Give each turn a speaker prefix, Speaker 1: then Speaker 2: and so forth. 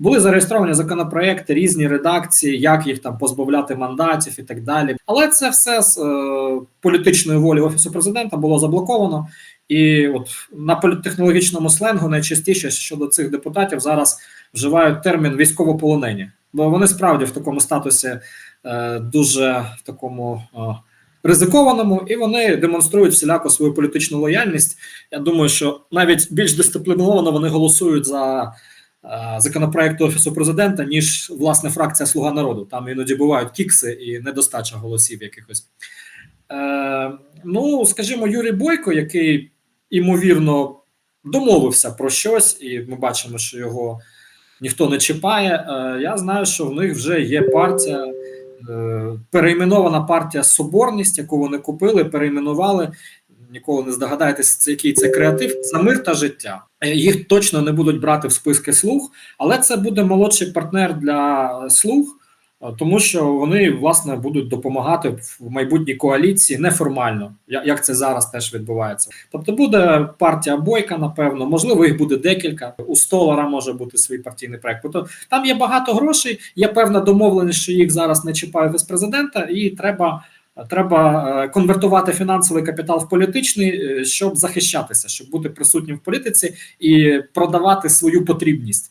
Speaker 1: Були зареєстровані законопроекти, різні редакції, як їх там позбавляти мандатів і так далі. Але це все з е, політичної волі офісу президента було заблоковано. І от на політтехнологічному сленгу найчастіше щодо цих депутатів зараз вживають термін військовополонені, бо вони справді в такому статусі е, дуже в такому е, ризикованому, і вони демонструють всіляко свою політичну лояльність. Я думаю, що навіть більш дисципліновано вони голосують за е, законопроект офісу президента, ніж власне фракція Слуга народу. Там іноді бувають кікси і недостача голосів якихось. Е, ну, скажімо, Юрій Бойко, який імовірно домовився про щось, і ми бачимо, що його ніхто не чіпає. Е, я знаю, що в них вже є партія, перейменована партія Соборність, яку вони купили, перейменували. Ніколи не здогадаєтесь, це який це креатив за мир та життя. Е, Їх точно не будуть брати в списки слуг, але це буде молодший партнер для слуг. Е, Тому що вони власне будуть допомагати в майбутній коаліції неформально, як це зараз теж відбувається. Тобто буде партія Бойка, напевно, можливо, їх буде декілька. У Столара може бути свій партійний проект. Тобто там є багато грошей, є певна домовленість, що їх зараз не чіпає офіс президента, і треба. Треба е, конвертувати фінансовий капітал в політичний, е, щоб захищатися, щоб бути присутнім в політиці і продавати свою потрібність.